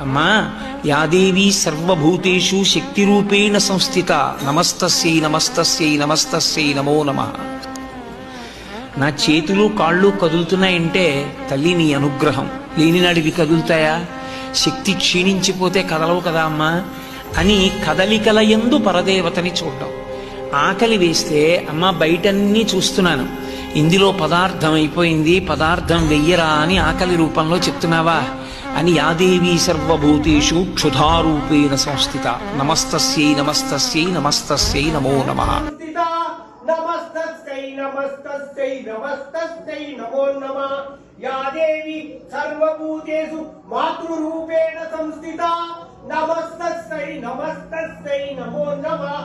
అమ్మా యాదేవి సర్వభూతేషు శక్తి రూపేణ సంస్థిత. నమస్తస్యై నమస్తస్యై నమస్తస్యై నమో నమః. నా చేతులు కాళ్ళు కదులుతున్నాయంటే తల్లి నీ అనుగ్రహం. లేనినాడివి కదులుతాయా? శక్తి క్షీణించిపోతే కదలవు కదా అమ్మా అని కదలికల యందు పరదేవతని చూడడం. ఆకలి వేస్తే అమ్మ బయటన్నీ చూస్తున్నాను. ఇందులో పదార్థం అయిపోయింది పదార్థం వెయ్యరా అని ఆకలి రూపంలో చెప్తున్నావా? అని యాదేవి సర్వభూతేషు క్షుధారూపేణ సంస్థిత. నమస్తస్యై నమస్తస్యై నమస్తస్యై నమో నమ. సంస్థిత నమస్తస్యై నమో నమః. యా సర్వభూతేషు మాతృరూపేణ సంస్థిత. నమస్తస్యై నమస్తస్యై నమో నమ.